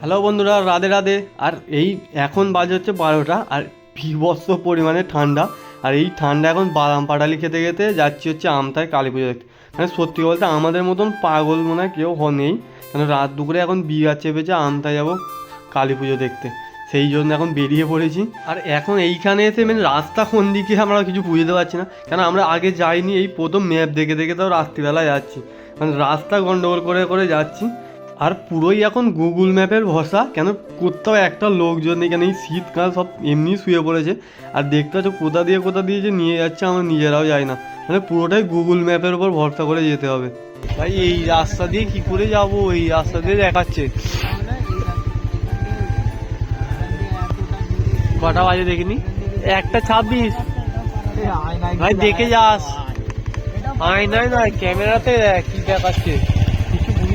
Hello বন্ধুরা, রাধে রাধে। আর এই এখন বাজে হচ্ছে বারোটা, আর বিভৎস পরিমাণে ঠান্ডা। আর এই ঠান্ডা এখন বাদাম পাটালি খেতে খেতে যাচ্ছি হচ্ছে আমতায় কালী পুজো দেখতে। মানে সত্যি বলতে আমাদের মতন পাগল মনে হয় কেউ নেই। কেন রাত দুপুরে এখন বিয়া চেপেছে আমতায় যাব কালী পুজো দেখতে। সেই জন্য এখন বেরিয়ে পড়েছি। আর এখন এইখানে এসে মানে রাস্তা কোন দিকে আমরা কিছু বুঝতে পারছি না। কেন আমরা আগে যাইনি, এই প্রথম ম্যাপ দেখে দেখে তাও রাত্রিবেলা যাচ্ছি। মানে রাস্তা গন্ডগোল করে করে যাচ্ছি। আর পুরোই এখন গুগল ম্যাপের ভরসা, কেন কোথাও একটা লোকজন নেই কেন এই শীতকাল সব এমনি শুয়ে পড়েছে। আর দেখতে পাচ্ছ কোথা দিয়ে কোথা দিয়ে যে নিয়ে যাচ্ছে, আমরা নিজেরাও যাই না। মানে পুরোটাই গুগল ম্যাপের উপর ভরসা করে যেতে হবে। ভাই, এই রাস্তা দিয়ে কি করে যাব? এই রাস্তা দিয়ে দেখাচ্ছে। কটা বাজে দেখিনি? একটা ছাব্বিশ। ভাই, দেখে যাস। আয়নায় না ক্যামেরাতে কি দেখাচ্ছে।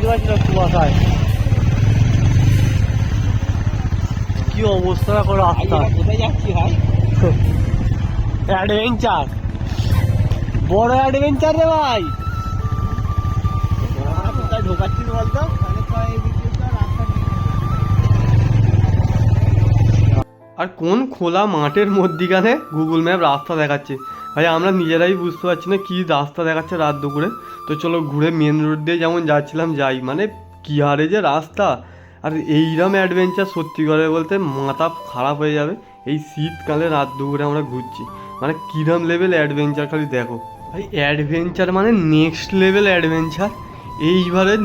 না কুয়াশায়। কি অবস্থা করে রাস্তা? অ্যাডভেঞ্চার। বড় অ্যাডভেঞ্চার রে ভাই। ঢোকাচ্ছিস বলতো? আর কোন খোলা মাঠের মধ্যিখানে গুগল ম্যাপ রাস্তা দেখাচ্ছে? ভাই, আমরা নিজেরাই বুঝতে পারছি না কী রাস্তা দেখাচ্ছে রাত দুপুরে। তো চলো ঘুরে মেন রোড দিয়ে যেমন যাচ্ছিলাম, যাই। মানে কী হারে যে রাস্তা? আর এইরকম অ্যাডভেঞ্চার সত্যি করে বলতে মাথা খারাপ হয়ে যাবে। এই শীতকালে রাত দুপুরে আমরা ঘুরছি। মানে কীরম লেভেল অ্যাডভেঞ্চার খালি দেখো। ভাই অ্যাডভেঞ্চার মানে নেক্সট লেভেল অ্যাডভেঞ্চার এইবারে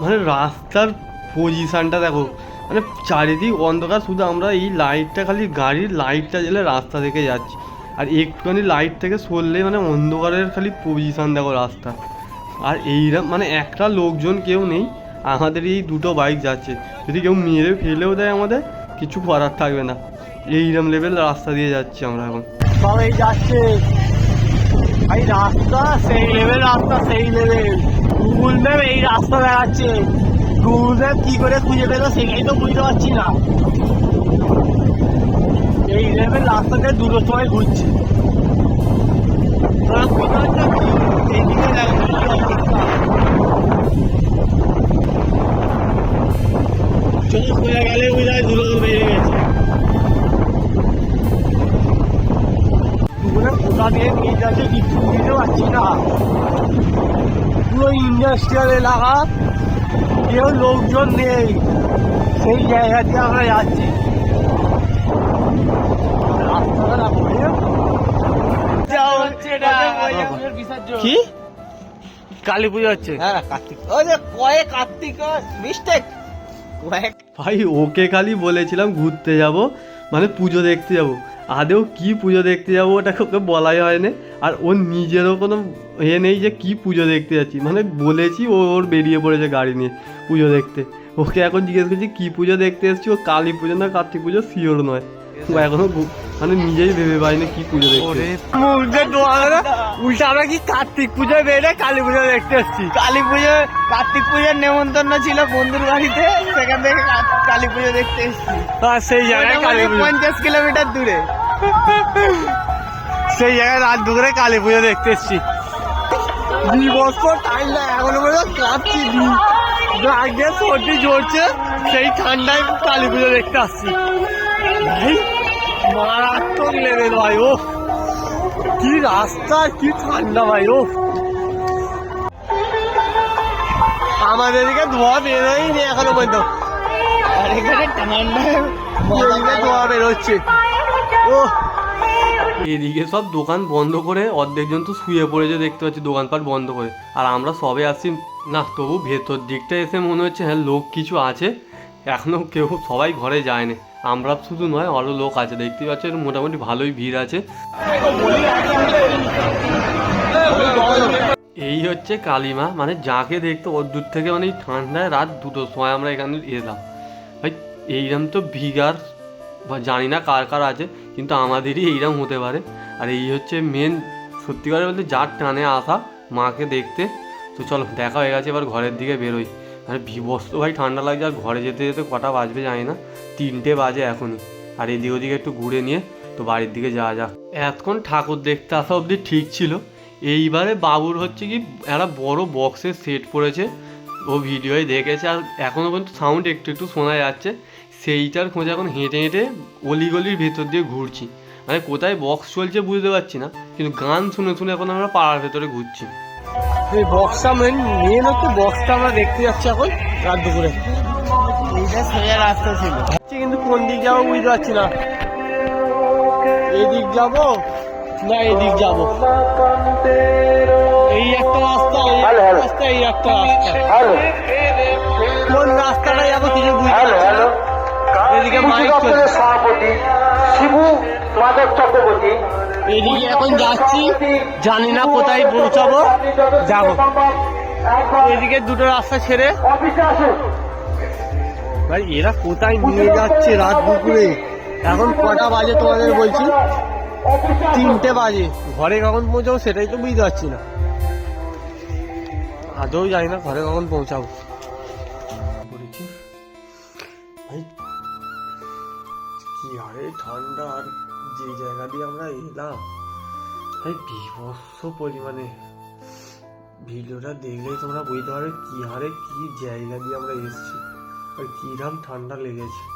মানে রাস্তার পজিশানটা দেখো। মানে চারিদিক অন্ধকার, শুধু আমরা এই লাইটটা খালি গাড়ির লাইটটা জ্বেলে রাস্তা থেকে যাচ্ছি। আর একটুখানি লাইট থেকে সরলে মানে অন্ধকারের খালি পজিশান দেখো রাস্তা। আর এইরকম মানে একটা লোকজন কেউ নেই, আমাদের এই দুটো বাইক যাচ্ছে। যদি কেউ মেরে ফেলেও দেয় আমাদের, কিছু করার থাকবে না। এইরকম লেভেল রাস্তা দিয়ে যাচ্ছি আমরা এখন। সব এই যাচ্ছে। ভাই, রাস্তা সেই লেভেল রাস্তা সেই লেভেল গুগল ম্যাপ এই রাস্তা দেখাচ্ছে। গুগল ম্যাপ কি করে খুঁজে পেল সেটাই তো বুঝতে পারছি না। এই লেভেল রাস্তাতে দুটো সময় ঘুরছি? এইদিকে। চোখ খুলে গেলে বোঝা ধুলো বেড়ে গেছে কোথা দিয়ে নিয়ে যাচ্ছে কিছু পারছি না পুরো ইন্ডাস্ট্রিয়াল এলাকা, কেউ লোকজন নেই সেই জায়গা দিয়ে আমরা যাচ্ছি? কি? কালী পুজো হচ্ছে। হ্যাঁ কার্তিক। ওই যে কয়ে কার্তিক মিস্টেক ভাই ওকে খালি বলেছিলাম ঘুরতে যাব মানে পুজো দেখতে যাব। আদেও কি পুজো দেখতে যাব ওটা ওকে বলাই হয়নি। আর ওর নিজেরও কোনো এ নেই যে কি পুজো দেখতে যাচ্ছি। মানে বলেছি ও ওর বেরিয়ে পড়েছে গাড়ি নিয়ে পুজো দেখতে। ওকে এখন জিজ্ঞেস করছি কি পুজো দেখতে এসেছি? ও কালী পুজো না কার্তিক পুজো? শিওর নয়। এখনও মানে নিজেই ভেবে পাই না কি পুজো দেখতে। উল্টা আমরা কি কার্তিক পুজোয় বেরে কালী পুজো দেখতে এসেছি। কালী পুজো কার্তিক পুজোর নেমন্তন্ন ছিল বন্ধুর বাড়িতে সেখান থেকে কালী পুজো দেখতে এসেছি। আর সেই জায়গায় কালী পঞ্চাশ কিলোমিটার দূরে। সেই জায়গায় রাত দুপুরে কালী পুজো দেখতে এসেছি। দুই বছর ঠান্ডা এখনও পর্যন্ত কাঁপছি আগে সর্দি ঝরছে সেই ঠান্ডায় কালী পুজো দেখতে আসছি। ভাই মারাত্মক লেভেল ভাই ও। কি রাস্তা কি ঠান্ডা ভাই ও। আমাদের এদিকে ধোয়া বেরোয়নি এখনও পর্যন্ত। আর এখানে এদিকে ধোয়া বেরোচ্ছে। ও। এদিকে সব দোকান বন্ধ করে অর্ধেকজন তো শুয়ে পড়েছে দেখতে পাচ্ছি দোকানপাট বন্ধ করে। আর আমরা সবে আসছি না তবু ভেতর দিকটা এসে মনে হচ্ছে হ্যাঁ লোক কিছু আছে। এখনও কেউ সবাই ঘরে যায়নি। আমরা শুধু নয় আরও লোক আছে। দেখতে পাচ্ছেন, মোটামুটি ভালোই ভিড় আছে। এই হচ্ছে কালিমা। মানে যাকে দেখতে ওর দূর থেকে মানে ঠান্ডায় রাত দুটোর সময় আমরা এখানে এলাম। ভাই এইরকম তো ভিগার বা জানি না কার কার আছে, কিন্তু আমাদেরই এইরকম হতে পারে। আর এই হচ্ছে মেন সত্যি করে বলতে যার টানে আসা মাকে দেখতে। তো চলো, দেখা হয়ে গেছে, এবার ঘরের দিকে বেরোই। আর বিভস্ত ভাই, ঠান্ডা লাগছে, আর ঘরে যেতে যেতে কটা বাজবে জানি না। তিনটে বাজে এখনই আর এদিক ওদিকে একটু ঘুরে নিয়ে তো বাড়ির দিকে যাওয়া যাক। এতক্ষণ ঠাকুর দেখতে আসা অবধি ঠিক ছিল। এইবারে বাবুর হচ্ছে কি, একটা বড় বক্সের সেট পড়েছে। ও ভিডিওয় দেখেছে আর এখনও পর্যন্ত সাউন্ড একটু একটু শোনা যাচ্ছে। সেইটার খোঁজে এখন হেঁটে হেঁটে অলিগলির ভেতর দিয়ে ঘুরছি। মানে কোথায় বক্স চলছে বুঝতে পারছি না, কিন্তু গান শুনে শুনে এখন আমরা পাড়ার ভেতরে ঘুরছি। বক্সটা মেন মেন হচ্ছে বক্সটা আমরা দেখতে যাচ্ছি এখন রাত দুপুরে। এইটা সোজা রাস্তা ছিল। কিন্তু কোন দিক যাব বুঝতে পারছি না। এদিক যাব? না এদিক যাব। এই একটা রাস্তা এই রাস্তা এই একটা রাস্তা। কোন রাস্তাটা যাব কিছু বুঝতে পারছি এদিকে সভাপতি শিবু মাধব চক্রবর্তী। এদিকে এখন যাচ্ছি। জানি না কোথায় পৌঁছাবো। যাব। এদিকে দুটো রাস্তা ছেড়ে। অফিসে আসুন। এরা কোথায় নিয়ে যাচ্ছে রাত দুপুরে? এখন কটা বাজে তোমাদের বলছি? তিনটে বাজে। ঘরে কখন পৌঁছাবো সেটাই তো বুঝতে পারছি না। আদৌ জানি না ঘরে কখন পৌঁছাবো। কি হারে ঠান্ডা, আর যে জায়গা দিয়ে আমরা এলাম, ভাই, বিভৎস পরিমাণে। ভিডিওটা দেখলেই তোমরা বুঝতে পারবে কি হারে কি জায়গা দিয়ে আমরা এসেছি। আর কিরম ঠান্ডা লেগেছে।